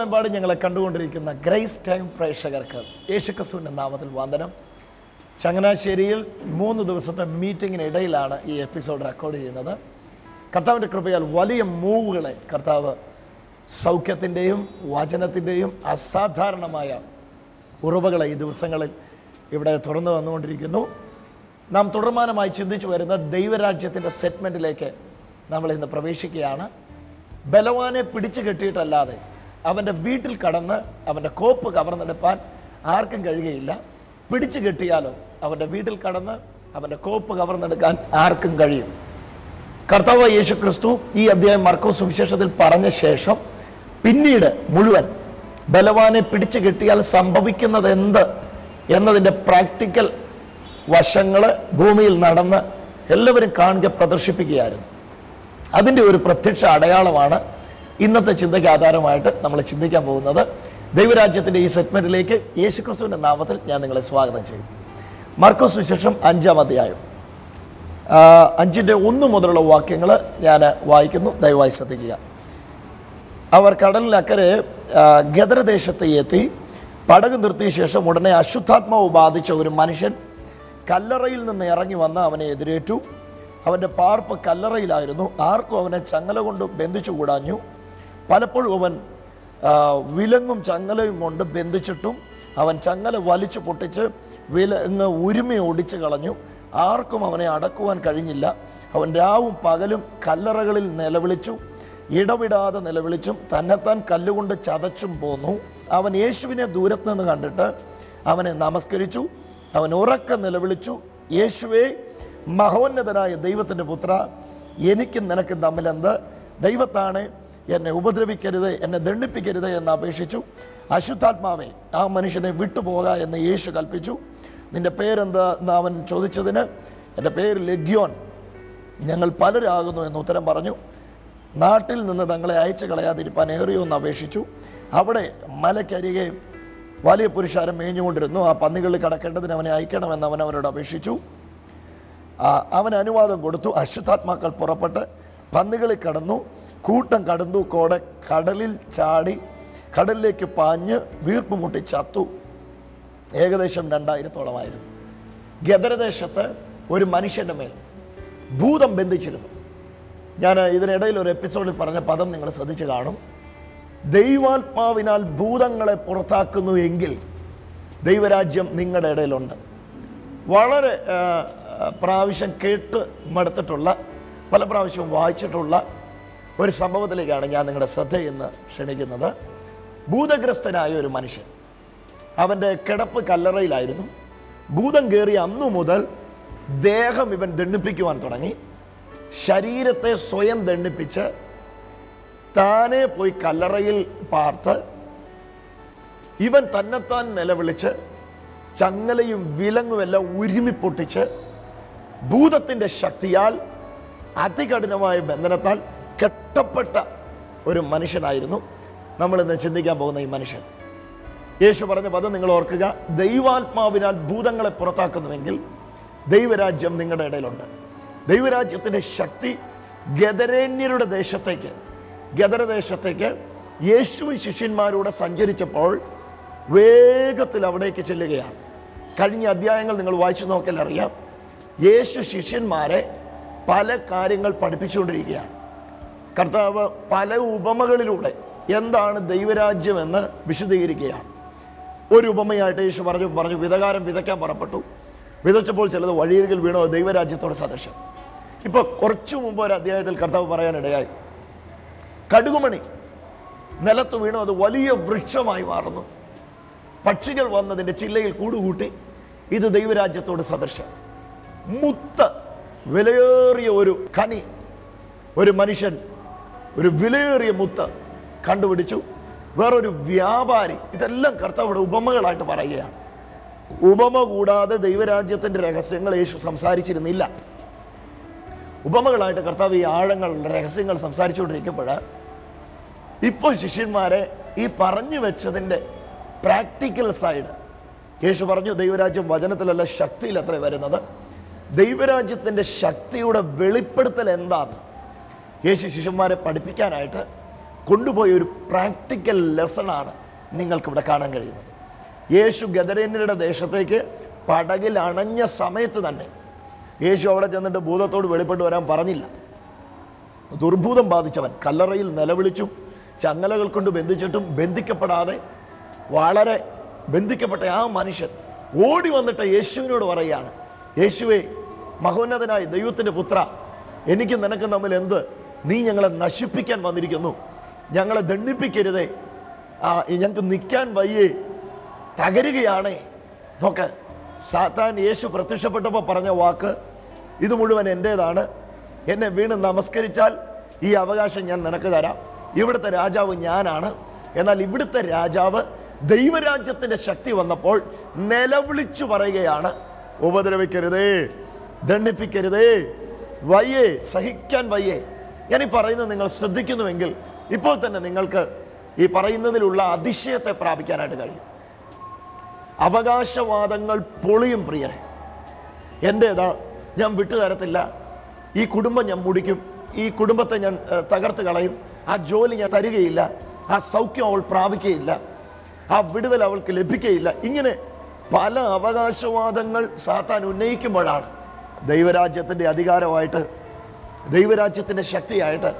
ലോകമെമ്പാടും ഞങ്ങളെ കണ്ടുകൊണ്ടിരിക്കുന്ന ഗ്രേസ് ടൈം പ്രേക്ഷകർക്ക് യേശുക്രിസ്തുവിന്റെ നാമത്തിൽ വന്ദനം. ചങ്ങനാശ്ശേരിയിൽ മൂന്ന് ദിവസത്തെ മീറ്റിങ്ങിനിടയിലാണ് ഈ എപ്പിസോഡ് റെക്കോർഡ് ചെയ്യുന്നത്. കർത്താവിന്റെ കൃപയാൽ വലിയ മൂവുകളെ കർത്താവ് സൗഖ്യത്തിന്റെയും വചനത്തിന്റെയും അസാധാരണമായ ഉറവുകളെ ഈ ദിവസങ്ങളിൽ ഇവിടെ തുറന്നു വന്നുകൊണ്ടിരിക്കുന്നു നാം തുടർമാനമായി ചിന്തിച്ചു വരുന്ന ദൈവരാജ്യത്തിന്റെ സെഗ്മെന്റിലേക്ക് നമ്മൾ ഇന്ന് പ്രവേശിക്കുകയാണ്. ബലവാനെ പിടിച്ചു കെട്ടിയിട്ടല്ലാതെ അവന്റെ വീട്ടിൽ കടന്ന് അവന്റെ കോപ്പ് കവർന്നെടുപ്പാൻ ആർക്കും കഴിയുകയില്ല. പിടിച്ചു കെട്ടിയാലോ അവന്റെ വീട്ടിൽ കടന്ന് അവന്റെ കോപ്പ് കവർന്നെടുക്കാൻ ആർക്കും കഴിയും. കർത്താവ് യേശു ക്രിസ്തു ഈ അധ്യായം മർക്കോ സുവിശേഷത്തിൽ പറഞ്ഞ ശേഷം പിന്നീട് മുഴുവൻ ബലവാനെ പിടിച്ചു കെട്ടിയാൽ സംഭവിക്കുന്നത് എന്ത് എന്നതിന്റെ പ്രാക്ടിക്കൽ വശങ്ങൾ ഭൂമിയിൽ നടന്ന് എല്ലാവരും കാണുക പ്രദർശിപ്പിക്കുകയായിരുന്നു. അതിന്റെ ഒരു പ്രത്യക്ഷ അടയാളമാണ് ഇന്നത്തെ ചിന്തയ്ക്ക് ആധാരമായിട്ട് നമ്മൾ ചിന്തിക്കാൻ പോകുന്നത് ദൈവരാജ്യത്തിന്റെ ഈ സെഗ്മെന്റിലേക്ക് യേശുക്രിസ്തുവിന്റെ നാമത്തിൽ ഞാൻ നിങ്ങളെ സ്വാഗതം ചെയ്യും. മർക്കോസ് വിശേഷം അഞ്ചാം അധ്യായം. അഞ്ചിന്റെ ഒന്ന് മുതലുള്ള വാക്യങ്ങൾ ഞാൻ വായിക്കുന്നു. ദയവായി ശ്രദ്ധിക്കുക. അവർ കടലിനക്കരെ ഗദരദേശത്ത് എത്തി. പടക് നിർത്തിയ ശേഷം ഉടനെ അശുദ്ധാത്മാവ് ബാധിച്ച ഒരു മനുഷ്യൻ കല്ലറയിൽ നിന്ന് ഇറങ്ങി വന്ന് അവനെ എതിരേറ്റു. അവന്റെ പാർപ്പ് കല്ലറയിലായിരുന്നു. ആർക്കും അവനെ ചങ്ങല കൊണ്ട് ബന്ധിച്ചു കൂടാഞ്ഞു. പലപ്പോഴും അവൻ വിലങ്ങും ചങ്ങലയും കൊണ്ട് ബന്ധിച്ചിട്ടും അവൻ ചങ്ങല വലിച്ചു പൊട്ടിച്ച് വിലങ്ങ് ഉരുമി ഒടിച്ചു കളഞ്ഞു. ആർക്കും അവനെ അടക്കുവാൻ കഴിഞ്ഞില്ല. അവൻ രാവും പകലും കല്ലറകളിൽ നിലവിളിച്ചു. ഇടവിടാതെ നിലവിളിച്ചും തന്നെത്താൻ കല്ലുകൊണ്ട് ചതച്ചും പോന്നു. അവൻ യേശുവിനെ ദൂരത്ത് നിന്ന് കണ്ടിട്ട് അവനെ നമസ്കരിച്ചു. അവൻ ഉറക്ക നിലവിളിച്ചു. യേശുവേ മഹോന്നതനായ ദൈവത്തിന്റെ പുത്ര എനിക്കും നിനക്കും തമ്മിലെന്ത്? ദൈവത്താണ് എന്നെ ഉപദ്രവിക്കരുത് എന്നെ ദണ്ഡിപ്പിക്കരുത് എന്ന് അപേക്ഷിച്ചു. അശുദ്ധാത്മാവെ ആ മനുഷ്യനെ വിട്ടുപോക എന്ന് യേശു കൽപ്പിച്ചു. നിന്റെ പേരെന്താ എന്ന് അവൻ ചോദിച്ചതിന് എന്റെ പേര് ലഗ്യോൻ. ഞങ്ങൾ പലരാകുന്നു എന്ന് ഉത്തരം പറഞ്ഞു. നാട്ടിൽ നിന്ന് തങ്ങളെ അയച്ചു കളയാതിരിപ്പാൻ ഏറിയോ എന്ന് അപേക്ഷിച്ചു. അവിടെ മലക്കരികെ വലിയ പുരുഷാരം മേഞ്ഞുകൊണ്ടിരുന്നു. ആ പന്നികളിൽ കടക്കേണ്ടതിന് അവനെ അയക്കണമെന്ന് അവൻ അവരോട് അപേക്ഷിച്ചു. അവൻ അനുവാദം കൊടുത്തു. അശുദ്ധാത്മാക്കൾ പുറപ്പെട്ട് പന്നികളിൽ കടന്നു. കൂട്ടം കടന്നു കോടെ കടലിൽ ചാടി കടലിലേക്ക് പാഞ്ഞ് വീർപ്പ് മുട്ടി ചത്തു. ഏകദേശം രണ്ടായിരത്തോളമായിരുന്നു. ഗദരദേശത്ത് ഒരു മനുഷ്യന്റെ മേൽ ഭൂതം ബന്ധിച്ചിരുന്നു. ഞാൻ ഇതിനിടയിൽ ഒരു എപ്പിസോഡിൽ പറഞ്ഞ പദം നിങ്ങൾ ശ്രദ്ധിച്ച് കാണും. ദൈവാത്മാവിനാൽ ഭൂതങ്ങളെ പുറത്താക്കുന്നു എങ്കിൽ ദൈവരാജ്യം നിങ്ങളുടെ ഇടയിലുണ്ട്. വളരെ പ്രാവശ്യം കേട്ട് മടുത്തിട്ടുള്ള പല പ്രാവശ്യവും വായിച്ചിട്ടുള്ള ഒരു സംഭവത്തിലേക്കാണ് ഞാൻ നിങ്ങളുടെ ശ്രദ്ധ ഇന്ന് ക്ഷണിക്കുന്നത്. ഭൂതഗ്രസ്തനായ ഒരു മനുഷ്യൻ. അവന്റെ കിടപ്പ് കല്ലറയിലായിരുന്നു. ഭൂതം കയറിയ അന്നു മുതൽ ദേഹം ഇവൻ ദണ്ണിപ്പിക്കുവാൻ തുടങ്ങി. ശരീരത്തെ സ്വയം ദണ്ണിപ്പിച്ച് താനെ പോയി കല്ലറയിൽ പാർത്ത് ഇവൻ തന്നെത്താൻ നിലവിളിച്ച് ചങ്ങലയും വിലങ്ങുമെല്ലാം ഉരുമി പൊട്ടിച്ച് ഭൂതത്തിന്റെ ശക്തിയാൽ അതികഠിനമായ ബന്ധനത്താൽ കെട്ടപ്പെട്ട ഒരു മനുഷ്യനായിരുന്നു. നമ്മളിന്ന് ചിന്തിക്കാൻ പോകുന്ന ഈ മനുഷ്യൻ. യേശു പറഞ്ഞ പദം നിങ്ങൾ ഓർക്കുക. ദൈവാത്മാവിനാൽ ഭൂതങ്ങളെ പുറത്താക്കുന്നുവെങ്കിൽ ദൈവരാജ്യം നിങ്ങളുടെ ഇടയിലുണ്ട്. ദൈവരാജ്യത്തിന്റെ ശക്തി ഗദരേന്യരുടെ ദേശത്തേക്ക് ഗദരദേശത്തേക്ക് യേശുവും ശിഷ്യന്മാരൂടെ സഞ്ചരിച്ചപ്പോൾ വേഗത്തിൽ അവിടേക്ക് ചെല്ലുകയാണ്. കഴിഞ്ഞ അധ്യായങ്ങൾ നിങ്ങൾ വായിച്ചു നോക്കിയാൽ അറിയാം യേശു ശിഷ്യന്മാരെ പല കാര്യങ്ങൾ പഠിപ്പിച്ചുകൊണ്ടിരിക്കുകയാണ്. കർത്താവ് പല ഉപമകളിലൂടെ എന്താണ് ദൈവരാജ്യമെന്ന് വിശദീകരിക്കുകയാണ്. ഒരു ഉപമയായിട്ട് യേശു പറഞ്ഞു പറഞ്ഞു വിതകാരം വിതയ്ക്കാൻ പുറപ്പെട്ടു. വിതച്ചപ്പോൾ ചിലത് വഴിയരികിൽ വീണോ ദൈവരാജ്യത്തോടെ സദൃശം. ഇപ്പോൾ കുറച്ചു മുമ്പ് ഒരു അധ്യായത്തിൽ കർത്താവ് പറയാനിടയായി. കടുകുമണി നിലത്ത് വീണു അത് വലിയ വൃക്ഷമായി മാറുന്നു. പക്ഷികൾ വന്നതിന്റെ ചില്ലയിൽ കൂടുകൂട്ടി ഇത് ദൈവരാജ്യത്തോട് സദൃശം. മുത്ത് വിലയേറിയ ഒരു കനി ഒരു മനുഷ്യൻ ഒരു വിലയേറിയ മുത്ത് കണ്ടുപിടിച്ചു. വേറൊരു വ്യാപാരി ഇതെല്ലാം കർത്താവിടെ ഉപമകളായിട്ട് പറയുകയാണ്. ഉപമ കൂടാതെ ദൈവരാജ്യത്തിന്റെ രഹസ്യങ്ങൾ യേശു സംസാരിച്ചിരുന്നില്ല. ഉപമകളായിട്ട് കർത്താവ് ഈ ആഴങ്ങൾ രഹസ്യങ്ങൾ സംസാരിച്ചുകൊണ്ടിരിക്കുമ്പോൾ ഇപ്പോൾ ശിഷ്യന്മാരെ ഈ പറഞ്ഞു വെച്ചതിന്റെ പ്രാക്ടിക്കൽ സൈഡ്. യേശു പറഞ്ഞു ദൈവരാജ്യം വചനത്തിലല്ല ശക്തിയിൽ അത്ര വരുന്നത്. ദൈവരാജ്യത്തിന്റെ ശക്തിയുടെ വെളിപ്പെടുത്തൽ എന്താണ് യേശു ശിഷ്യന്മാരെ പഠിപ്പിക്കാനായിട്ട് കൊണ്ടുപോയ ഒരു പ്രാക്ടിക്കൽ ലെസണാണ് നിങ്ങൾക്കിവിടെ കാണാൻ കഴിയുന്നത്. യേശു ഗദരേന്ദ്രയുടെ ദേശത്തേക്ക് പടകിൽ അണഞ്ഞ സമയത്ത് തന്നെ യേശു അവിടെ ചെന്നിട്ട് ഭൂതത്തോട് വെളിപ്പെട്ട് വരാൻ പറഞ്ഞില്ല. ദുർഭൂതം ബാധിച്ചവൻ കല്ലറയിൽ നിലവിളിച്ചും ചങ്ങലകൾ കൊണ്ട് ബന്ധിച്ചിട്ടും ബന്ധിക്കപ്പെടാതെ വളരെ ബന്ധിക്കപ്പെട്ട ആ മനുഷ്യൻ ഓടി വന്നിട്ട് യേശുവിനോട് പറയുകയാണ് യേശുവേ മഹോന്നതനായ ദൈവത്തിന്റെ പുത്ര എനിക്ക് നിനക്ക് തമ്മിൽ എന്ത് നീ ഞങ്ങളെ നശിപ്പിക്കാൻ വന്നിരിക്കുന്നു. ഞങ്ങളെ ദണ്ഡിപ്പിക്കരുതേ. ഞങ്ങൾക്ക് നിൽക്കാൻ വയ്യേ. തകരുകയാണേ. നോക്ക് സാത്താൻ യേശു പ്രത്യക്ഷപ്പെട്ടപ്പോൾ പറഞ്ഞ വാക്ക് ഇത് മുഴുവൻ എന്റേതാണ്. എന്നെ വീണ് നമസ്കരിച്ചാൽ ഈ അവകാശം ഞാൻ നിനക്ക് തരാം. ഇവിടുത്തെ രാജാവ് ഞാനാണ്. എന്നാൽ ഇവിടുത്തെ രാജാവ് ദൈവരാജ്യത്തിന്റെ ശക്തി വന്നപ്പോൾ നിലവിളിച്ചു പറയുകയാണ്. ഉപദ്രവിക്കരുതേ ദണ്ഡിപ്പിക്കരുതേ. വയ്യേ സഹിക്കാൻ വയ്യേ. ഞാൻ ഈ പറയുന്നത് നിങ്ങൾ ശ്രദ്ധിക്കുന്നുവെങ്കിൽ ഇപ്പോൾ തന്നെ നിങ്ങൾക്ക് ഈ പറയുന്നതിലുള്ള അതിശയത്തെ പ്രാപിക്കാനായിട്ട് കഴിയും. അവകാശവാദങ്ങൾ പൊളിയും പ്രിയരെ. എന്റേതാ ഞാൻ വിട്ടുതരത്തില്ല ഈ കുടുംബം ഞാൻ മുടിക്കും. ഈ കുടുംബത്തെ ഞാൻ തകർത്ത് കളയും. ആ ജോലി ഞാൻ തരികയില്ല. ആ സൗഖ്യം അവൾ പ്രാപിക്കുകയില്ല. ആ വിടുതൽ അവൾക്ക് ലഭിക്കുകയില്ല. ഇങ്ങനെ പല അവകാശവാദങ്ങൾ സാത്താൻ ഉന്നയിക്കുമ്പോഴാണ് ദൈവരാജ്യത്തിന്റെ അധികാരമായിട്ട് ദൈവരാജ്യത്തിന്റെ ശക്തിയായിട്ട്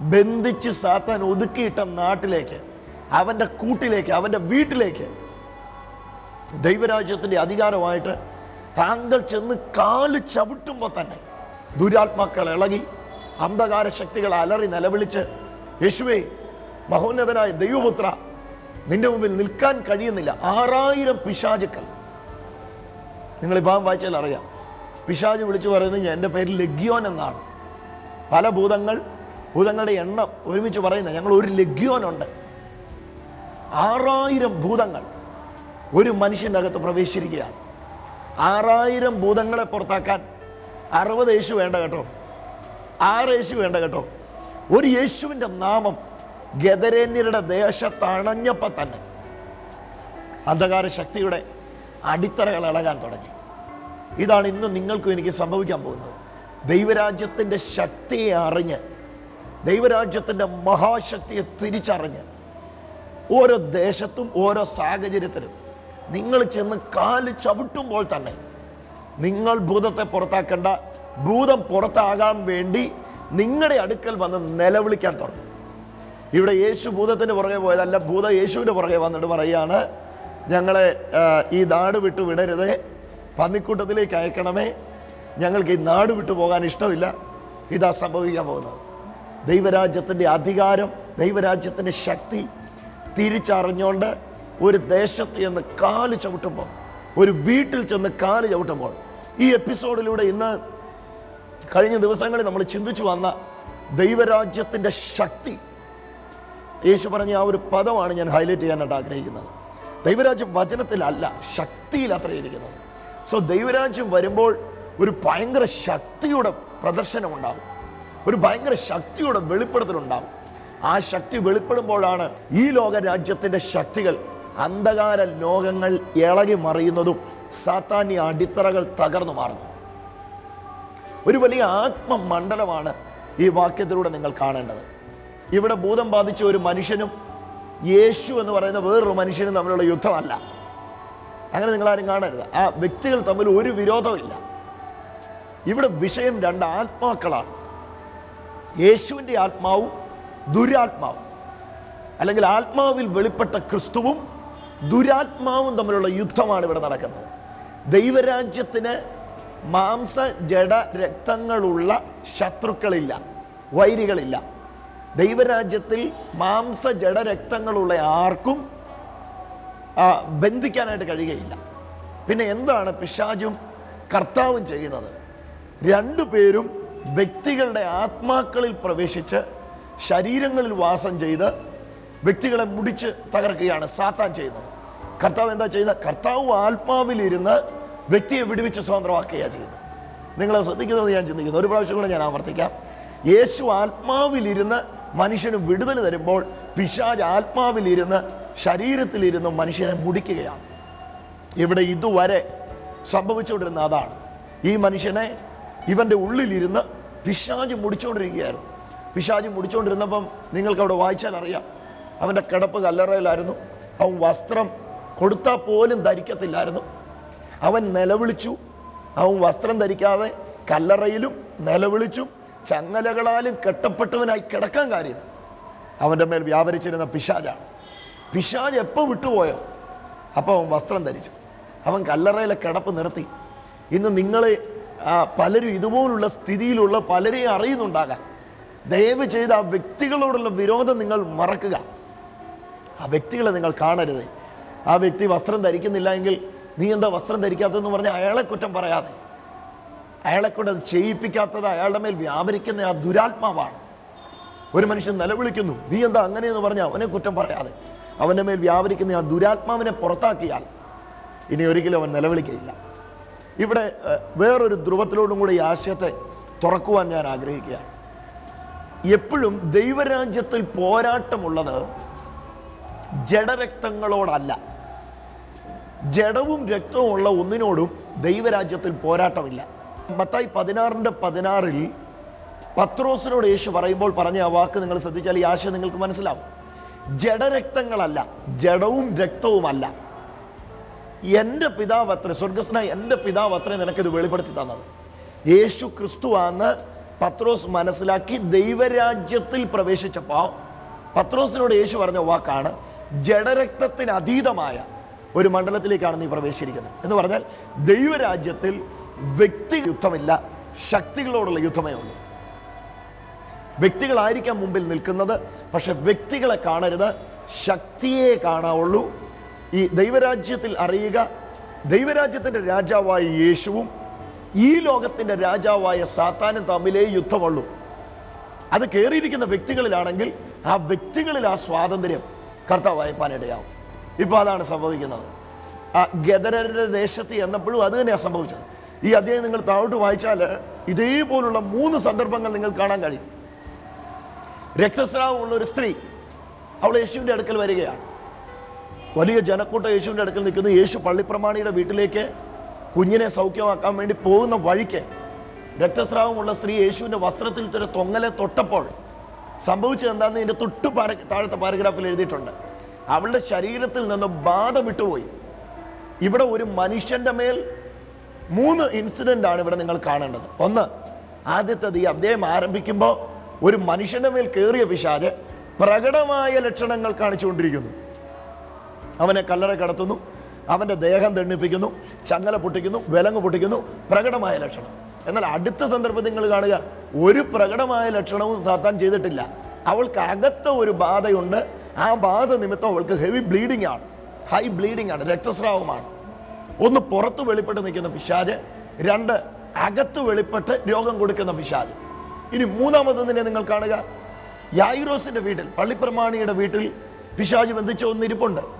ബന്ധിച്ച് സാത്താൻ ഒതുക്കിയിട്ട നാട്ടിലേക്ക് അവന്റെ കൂട്ടിലേക്ക് അവന്റെ വീട്ടിലേക്ക് ദൈവരാജ്യത്തിന്റെ അധികാരമായിട്ട് താങ്കൾ ചെന്ന് കാൽ ചവിട്ടുമ്പോൾ തന്നെ ദുരാത്മാക്കൾ ഇളകി അന്ധകാര ശക്തികൾ അലറി നിലവിളിച്ച് യേശുവേ മഹോന്നതനായ ദൈവപുത്ര നിന്റെ മുമ്പിൽ നിൽക്കാൻ കഴിയുന്നില്ല. ആറായിരം പിശാചുക്കൾ. നിങ്ങൾ ഇപ്പം വായിച്ചാൽ അറിയാം. പിശാജ് വിളിച്ചു പറയുന്നത് എന്റെ പേര് ലഗ്യോൻ എന്നാണ്. പല ഭൂതങ്ങൾ ഭൂതങ്ങളുടെ എണ്ണം ഒരുമിച്ച് പറയുന്നത് ഞങ്ങൾ ഒരു ലഗ്യോനുണ്ട്. ആറായിരം ഭൂതങ്ങൾ ഒരു മനുഷ്യന്റെ അകത്ത് പ്രവേശിച്ചിരിക്കുകയാണ്. ആറായിരം ഭൂതങ്ങളെ പുറത്താക്കാൻ അറുപത് യേശു വേണ്ട കേട്ടോ. ആറ് യേശു വേണ്ട കേട്ടോ. ഒരു യേശുവിന്റെ നാമം ഗദരേന്യരുടെ ദേശത്തണഞ്ഞപ്പോൾ തന്നെ അന്ധകാര ശക്തിയുടെ അടിത്തറകൾ ഇളകാൻ തുടങ്ങി. ഇതാണ് ഇന്ന് നിങ്ങൾക്കും എനിക്ക് സംഭവിക്കാൻ പോകുന്നത്. ദൈവരാജ്യത്തിന്റെ ശക്തിയെ അറിഞ്ഞ് ദൈവരാജ്യത്തിന്റെ മഹാശക്തിയെ തിരിച്ചറിഞ്ഞ് ഓരോ ദേശത്തും ഓരോ സാഹചര്യത്തിലും നിങ്ങൾ ചെന്ന് കാൽ ചവിട്ടുമ്പോൾ തന്നെ നിങ്ങൾ ഭൂതത്തെ പുറത്താക്കേണ്ട ഭൂതം പുറത്താകാൻ വേണ്ടി നിങ്ങളുടെ അടുക്കൽ വന്ന് നിലവിളിക്കാൻ തുടങ്ങും. ഇവിടെ യേശു ഭൂതത്തിന് പുറകെ പോയതല്ല ഭൂത യേശുവിന്റെ പുറകെ വന്നിട്ട് പറയുകയാണ് ഞങ്ങളെ ഈ നാട് വിട്ടു വിടരുതേ പന്നിക്കൂട്ടത്തിലേക്ക് അയക്കണമേ ഞങ്ങൾക്ക് ഈ നാട് വിട്ടു പോകാൻ ഇഷ്ടമില്ല. ഇതാ സംഭവിക്കാൻ പോകുന്നത്. ദൈവരാജ്യത്തിന്റെ അധികാരം ദൈവരാജ്യത്തിന്റെ ശക്തി തിരിച്ചറിഞ്ഞുകൊണ്ട് ഒരു ദേശത്ത് ചെന്ന് കാൽ ചവിട്ടുമ്പോൾ ഒരു വീട്ടിൽ ചെന്ന് കാൽ ചവിട്ടുമ്പോൾ ഈ എപ്പിസോഡിലൂടെ ഇന്ന് കഴിഞ്ഞ ദിവസങ്ങളിൽ നമ്മൾ ചിന്തിച്ചു വന്ന ദൈവരാജ്യത്തിന്റെ ശക്തി. യേശു പറഞ്ഞ ആ ഒരു പദമാണ് ഞാൻ ഹൈലൈറ്റ് ചെയ്യാനായിട്ട് ആഗ്രഹിക്കുന്നത്. ദൈവരാജ്യം വചനത്തിലല്ല ശക്തിയിൽ അത്രയിരിക്കുന്നത് സോ ദൈവരാജ്യം വരുമ്പോൾ ഒരു ഭയങ്കര ശക്തിയുടെ പ്രദർശനം ഉണ്ടാകും ഒരു ഭയങ്കര ശക്തിയുടെ വെളിപ്പെടുത്തലുണ്ടാകും ആ ശക്തി വെളിപ്പെടുമ്പോഴാണ് ഈ ലോക രാജ്യത്തിന്റെ ശക്തികൾ അന്ധകാര ലോകങ്ങൾ ഇളകി മറിയുന്നതും സാത്താന്യ അടിത്തറകൾ തകർന്നു മാറുന്നു ഒരു വലിയ ആത്മമണ്ഡലമാണ് ഈ വാക്യത്തിലൂടെ നിങ്ങൾ കാണേണ്ടത്. ഇവിടെ ഭൂതം ബാധിച്ച ഒരു മനുഷ്യനും യേശു എന്ന് പറയുന്ന വേറൊരു മനുഷ്യനും തമ്മിലുള്ള യുദ്ധമല്ല. അങ്ങനെ നിങ്ങൾ ആരും കാണരുത്. ആ വ്യക്തികൾ തമ്മിൽ ഒരു വിരോധമില്ല ഇവിടെ വിഷയം രണ്ട് ആത്മാക്കളാണ്. യേശുവിന്റെ ആത്മാവും ദുരാത്മാവും. അല്ലെങ്കിൽ ആത്മാവിൽ വെളിപ്പെട്ട ക്രിസ്തുവും ദുരാത്മാവും തമ്മിലുള്ള യുദ്ധമാണ് ഇവിടെ നടക്കുന്നത്. ദൈവരാജ്യത്തിന് മാംസ ജഡ രക്തങ്ങളുള്ള ശത്രുക്കളില്ല വൈരികളില്ല. ദൈവരാജ്യത്തിൽ മാംസ ജഡ രക്തങ്ങളുള്ള ആർക്കും ബന്ധിക്കാനായിട്ട് കഴിയുകയില്ല. പിന്നെ എന്താണ് പിശാചും കർത്താവും ചെയ്യുന്നത്? രണ്ടു പേരും വ്യക്തികളുടെ ആത്മാക്കളിൽ പ്രവേശിച്ച് ശരീരങ്ങളിൽ വാസം ചെയ്ത് വ്യക്തികളെ മുടിച്ച് തകർക്കുകയാണ് സാത്താൻ ചെയ്യുന്നത്. കർത്താവ് എന്താ ചെയ്യുന്നത്? കർത്താവ് ആത്മാവിലിരുന്ന് വ്യക്തിയെ വിടുവിച്ച് സ്വതന്ത്രമാക്കുകയാണ് ചെയ്യുന്നത്. നിങ്ങൾ ശ്രദ്ധിക്കുന്നത് ഞാൻ ചിന്തിക്കുന്നു. ഒരു പ്രാവശ്യം കൂടെ ഞാൻ ആവർത്തിക്കാം. യേശു ആത്മാവിലിരുന്ന് മനുഷ്യന് വിടുതൽ തരുമ്പോൾ പിശാജ് ആത്മാവിലിരുന്ന് ശരീരത്തിലിരുന്ന് മനുഷ്യനെ മുടിക്കുകയാണ്. ഇവിടെ ഇതുവരെ സംഭവിച്ചുകൊണ്ടിരുന്ന അതാണ്. ഈ മനുഷ്യനെ ഇവന്റെ ഉള്ളിലിരുന്ന് പിശാജ് മുടിച്ചുകൊണ്ടിരിക്കുകയായിരുന്നു പിശാജ് മുടിച്ചുകൊണ്ടിരുന്നപ്പം നിങ്ങൾക്ക് അവിടെ വായിച്ചാൽ അറിയാം. അവന്റെ കിടപ്പ് കല്ലറയിലായിരുന്നു. അവൻ വസ്ത്രം കൊടുത്താൽ പോലും ധരിക്കത്തില്ലായിരുന്നു. അവൻ നിലവിളിച്ചു. അവൻ വസ്ത്രം ധരിക്കാതെ കല്ലറയിലും നിലവിളിച്ചും ചങ്ങലകളാലും കെട്ടപ്പെട്ടവനായി കിടക്കാൻ കാര്യം. അവന്റെ മേൽ വ്യാപരിച്ചിരുന്ന പിശാജാണ് പിശാജ് എപ്പോൾ വിട്ടുപോയോ? അപ്പോൾ അവൻ വസ്ത്രം ധരിച്ചു. അവൻ കല്ലറയിലെ കിടപ്പ് നിർത്തി. ഇന്ന് നിങ്ങളെ പലരും ഇതുപോലുള്ള സ്ഥിതിയിലുള്ള പലരെയും അറിയുന്നുണ്ടാകാം. ദയവ് ചെയ്ത് ആ വ്യക്തികളോടുള്ള വിരോധം നിങ്ങൾ മറക്കുക. ആ വ്യക്തികളെ നിങ്ങൾ കാണരുത്. ആ വ്യക്തി വസ്ത്രം ധരിക്കുന്നില്ല എങ്കിൽ നീ എന്താ വസ്ത്രം ധരിക്കാത്തതെന്ന് പറഞ്ഞ് അയാളെ കുറ്റം പറയാതെ. അയാളെ കൊണ്ട് അത് ചെയ്യിപ്പിക്കാത്തത് അയാളുടെ മേൽ വ്യാപരിക്കുന്ന ആ ദുരാത്മാവാണ്. ഒരു മനുഷ്യൻ നിലവിളിക്കുന്നു നീ എന്താ അങ്ങനെയെന്ന് പറഞ്ഞാൽ അവനെ കുറ്റം പറയാതെ. അവന്റെ മേൽ വ്യാപരിക്കുന്ന ആ ദുരാത്മാവിനെ പുറത്താക്കിയാൽ ഇനി ഒരിക്കലും അവൻ നിലവിളിക്കയില്ല. ഇവിടെ വേറൊരു ധ്രുവത്തിലോടും കൂടി ഈ ആശയത്തെ തുറക്കുവാൻ ഞാൻ ആഗ്രഹിക്കുകയാണ് എപ്പോഴും ദൈവരാജ്യത്തിൽ പോരാട്ടമുള്ളത് ജഡരക്തങ്ങളോടല്ല. ജഡവും രക്തവും ഉള്ള ഒന്നിനോടും ദൈവരാജ്യത്തിൽ പോരാട്ടമില്ല. മത്തായി പതിനാറിന്റെ പതിനാറിൽ പത്രോസിനോട് യേശു പറയുമ്പോൾ പറഞ്ഞ ആ വാക്ക് നിങ്ങൾ ശ്രദ്ധിച്ചാൽ ഈ ആശയം നിങ്ങൾക്ക് മനസ്സിലാവും. ജഡരക്തങ്ങളല്ല ജഡവും രക്തവുമല്ല. എന്റെ പിതാവ് അത്ര സ്വർഗസ്നായി എന്റെ പിതാവ് അത്ര നിനക്കിത് വെളിപ്പെടുത്തി തന്നത്. യേശു ക്രിസ്തുവാന്ന് പത്രോസ് മനസ്സിലാക്കി ദൈവരാജ്യത്തിൽ പ്രവേശിച്ചപ്പോൾ പത്രോസിനോട് യേശു പറഞ്ഞ വാക്കാണ് ജഡരക്തത്തിന് അതീതമായ ഒരു മണ്ഡലത്തിലേക്കാണ് നീ പ്രവേശിച്ചിരിക്കുന്നത്. എന്ന് പറഞ്ഞാൽ ദൈവരാജ്യത്തിൽ വ്യക്തി യുദ്ധമില്ല ശക്തികളോടുള്ള യുദ്ധമേ ഉള്ളൂ. വ്യക്തികളായിരിക്കാം മുമ്പിൽ നിൽക്കുന്നത് പക്ഷെ വ്യക്തികളെ കാണരുത് ശക്തിയെ കാണാവുള്ളൂ ഈ ദൈവരാജ്യത്തിൽ അറിയുക ദൈവരാജ്യത്തിന്റെ രാജാവായ യേശുവും ഈ ലോകത്തിന്റെ രാജാവായ സാത്താനും തമ്മിലേ യുദ്ധമുള്ളൂ. അത് കയറിയിരിക്കുന്ന വ്യക്തികളിലാണെങ്കിൽ ആ വ്യക്തികളിൽ ആ സ്വാതന്ത്ര്യം കർത്താവായ പാനിടയാവും ഇപ്പോൾ അതാണ് സംഭവിക്കുന്നത്. ആ ഗദരരുടെ ദേശത്ത് എന്നപ്പോഴും അത് തന്നെയാണ് സംഭവിച്ചത്. ഈ അധ്യായം നിങ്ങൾ താഴോട്ട് വായിച്ചാൽ ഇതേപോലുള്ള മൂന്ന് സന്ദർഭങ്ങൾ നിങ്ങൾ കാണാൻ കഴിയും. രക്തസ്രാവമുള്ള ഒരു സ്ത്രീ അവൾ യേശുവിന്റെ അടുക്കൽ വരികയാണ്. വലിയ ജനക്കൂട്ടം യേശുവിന്റെ അടുക്കൽ നിൽക്കുന്നു. യേശു പള്ളിപ്രമാണിയുടെ വീട്ടിലേക്ക് കുഞ്ഞിനെ സൗഖ്യമാക്കാൻ വേണ്ടി പോകുന്ന വഴിക്ക് രക്തസ്രാവമുള്ള സ്ത്രീ യേശുവിന്റെ വസ്ത്രത്തിൽ ഒരു തൊങ്ങലെ തൊട്ടപ്പോൾ സംഭവിച്ചത് എന്താണെന്ന് ഇതിന്റെ തൊട്ട് പാര താഴത്തെ പാരഗ്രാഫിൽ എഴുതിയിട്ടുണ്ട്. അവളുടെ ശരീരത്തിൽ നിന്ന് ബാധ വിട്ടുപോയി ഇവിടെ ഒരു മനുഷ്യന്റെ മേൽ മൂന്ന് ഇൻസിഡന്റ് ആണ് ഇവിടെ നിങ്ങൾ കാണേണ്ടത്. ഒന്ന് ആദ്യത്തേത് ഈ അദ്ദേഹം ആരംഭിക്കുമ്പോൾ ഒരു മനുഷ്യന്റെ മേൽ കയറിയ പിശാജ് പ്രകടമായ ലക്ഷണങ്ങൾ കാണിച്ചുകൊണ്ടിരിക്കുന്നു. അവനെ കല്ലറ കടത്തുന്നു അവന്റെ ദേഹം തെണ്ണിപ്പിക്കുന്നു ചങ്ങല പൊട്ടിക്കുന്നു വിലങ്ങ് പൊട്ടിക്കുന്നു പ്രകടമായ ലക്ഷണം. എന്നാൽ അടുത്ത സന്ദർഭം നിങ്ങൾ കാണുക ഒരു പ്രകടമായ ലക്ഷണവും സാത്താൻ ചെയ്തിട്ടില്ല. അവൾക്ക് അകത്ത ഒരു ബാധയുണ്ട്. ആ ബാധ നിമിത്തം അവൾക്ക് ഹെവി ബ്ലീഡിംഗ് ആണ്. ഹൈ ബ്ലീഡിംഗ് ആണ് രക്തസ്രാവമാണ്. ഒന്ന് പുറത്ത് വെളിപ്പെട്ട് നിൽക്കുന്ന പിശാജ് രണ്ട് അകത്ത് വെളിപ്പെട്ട് രോഗം കൊടുക്കുന്ന പിശാജ്. ഇനി മൂന്നാമതൊന്നിനെ നിങ്ങൾ കാണുക യായിറോസിന്റെ വീട്ടിൽ പള്ളിപ്രമാണിയുടെ വീട്ടിൽ പിശാജ് ബന്ധിച്ച ഒന്നിരിപ്പുണ്ട്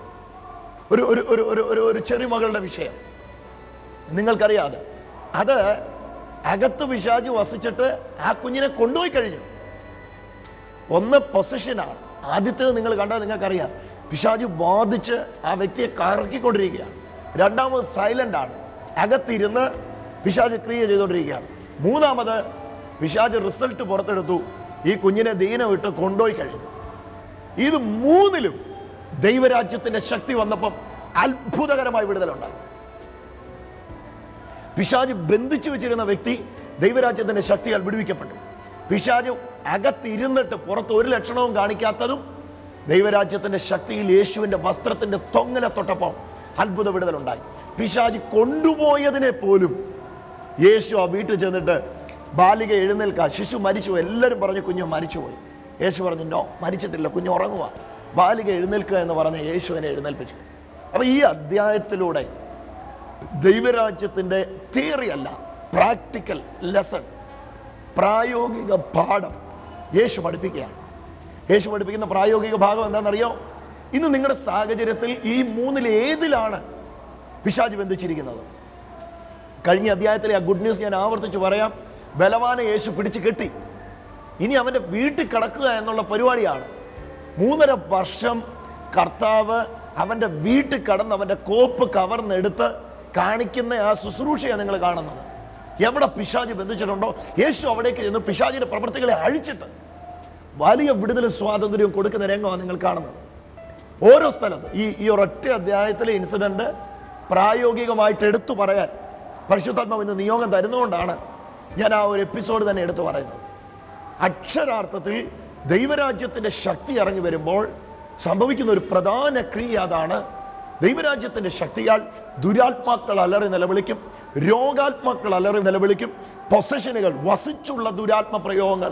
ഒരു ഒരു ഒരു ഒരു ഒരു ഒരു ചെറിയ മകളുടെ വിഷയം. നിങ്ങൾക്കറിയാതെ അത്. അകത്ത് പിശാജ് വസിച്ചിട്ട് ആ കുഞ്ഞിനെ കൊണ്ടുപോയി കഴിഞ്ഞു. ഒന്ന് പൊസിഷനാണ് ആദ്യത്തേത് നിങ്ങൾ കണ്ടാൽ നിങ്ങൾക്കറിയാം. പിശാജ് ബാധിച്ച് ആ വ്യക്തിയെ കറക്കിക്കൊണ്ടിരിക്കുകയാണ്. രണ്ടാമത് സൈലന്റ് ആണ്. അകത്തിരുന്ന് പിശാജ് ക്രിയ ചെയ്തുകൊണ്ടിരിക്കുകയാണ്. മൂന്നാമത് പിശാജ് റിസൾട്ട് പുറത്തെടുത്തു. ഈ കുഞ്ഞിനെ ദീനം ഇട്ട് കൊണ്ടുപോയി കഴിഞ്ഞു. ഇത് മൂന്നിലും ദൈവരാജ്യത്തിന്റെ ശക്തി വന്നപ്പം അത്ഭുതകരമായ വിടുതലുണ്ടായി. പിശാജ് ബന്ധിച്ചു വെച്ചിരുന്ന വ്യക്തി ദൈവരാജ്യത്തിന്റെ ശക്തിയാൽ വിടുവിക്കപ്പെട്ടു. പിശാജ് അകത്തിരുന്നിട്ട് പുറത്ത് ഒരു ലക്ഷണവും കാണിക്കാത്തതും ദൈവരാജ്യത്തിന്റെ ശക്തിയിൽ യേശുവിന്റെ വസ്ത്രത്തിന്റെ തൊങ്ങലെ തൊട്ടപ്പം അത്ഭുത വിടുതലുണ്ടായി. പിശാജ് കൊണ്ടുപോയതിനെ പോലും യേശു ആ വീട്ടിൽ ചെന്നിട്ട് ബാലിക എഴുന്നേൽക്കുക ശിശു മരിച്ചു എല്ലാവരും പറഞ്ഞു കുഞ്ഞു മരിച്ചുപോയി. യേശു പറഞ്ഞു നോ മരിച്ചിട്ടില്ല കുഞ്ഞു ഉറങ്ങുക ബാലിക എഴുന്നേൽക്കുക എന്ന് പറഞ്ഞ യേശുവിനെ എഴുന്നേൽപ്പിച്ചു. അപ്പോൾ ഈ അധ്യായത്തിലൂടെ ദൈവരാജ്യത്തിന്റെ തിയറി അല്ല പ്രാക്ടിക്കൽ ലെസൺ പ്രായോഗിക പാഠം യേശു പഠിപ്പിക്കുകയാണ്. യേശു പഠിപ്പിക്കുന്ന പ്രായോഗിക ഭാഗം എന്താണെന്നറിയോ? ഇന്ന് നിങ്ങളുടെ സാഹചര്യത്തിൽ ഈ മൂന്നിൽ ഏതിലാണ് പിശാജ് ബന്ധിച്ചിരിക്കുന്നത്? കഴിഞ്ഞ അധ്യായത്തിലെ ആ ഗുഡ് ന്യൂസ് ഞാൻ ആവർത്തിച്ച് പറയാം. ബലവാനെ യേശു പിടിച്ച് കെട്ടി. ഇനി അവന്റെ വീട്ടിൽ കിടക്കുക എന്നുള്ള പരിപാടിയാണ് മൂന്നര വർഷം കർത്താവ് അവന്റെ വീട്ടിൽ കടന്ന് അവന്റെ കോപ്പ് കവർന്നെടുത്ത് കാണിക്കുന്ന ആ ശുശ്രൂഷയാണ് നിങ്ങൾ കാണുന്നത്. എവിടെ പിശാജ് ബന്ധിച്ചിട്ടുണ്ടോ? യേശു അവിടേക്ക് ചെന്ന് പിശാജിന്റെ പ്രവൃത്തികളെ അഴിച്ചിട്ട് വലിയ വിടുതൽ സ്വാതന്ത്ര്യം കൊടുക്കുന്ന രംഗമാണ് നിങ്ങൾ കാണുന്നത്. ഓരോ സ്ഥലത്ത് ഈ ഈ ഒരൊറ്റ അധ്യായത്തിലെ ഇൻസിഡന്റ് പ്രായോഗികമായിട്ട് എടുത്തു പറയാൻ പരിശുദ്ധാത്മാവ് ഇന്ന് നിയോഗം തരുന്നതുകൊണ്ടാണ് ഞാൻ ആ ഒരു എപ്പിസോഡ് തന്നെ എടുത്തു പറയുന്നത്. അക്ഷരാർത്ഥത്തിൽ ദൈവരാജ്യത്തിന്റെ ശക്തി ഇറങ്ങി വരുമ്പോൾ സംഭവിക്കുന്ന ഒരു പ്രധാന ക്രിയ അതാണ്. ദൈവരാജ്യത്തിന്റെ ശക്തിയാൽ ദുരാത്മാക്കൾ അലറി നിലവിളിക്കും. രോഗാത്മാക്കൾ അലറി നിലവിളിക്കും. പൊസഷനുകൾ വസിച്ചുള്ള ദുരാത്മ പ്രയോഗങ്ങൾ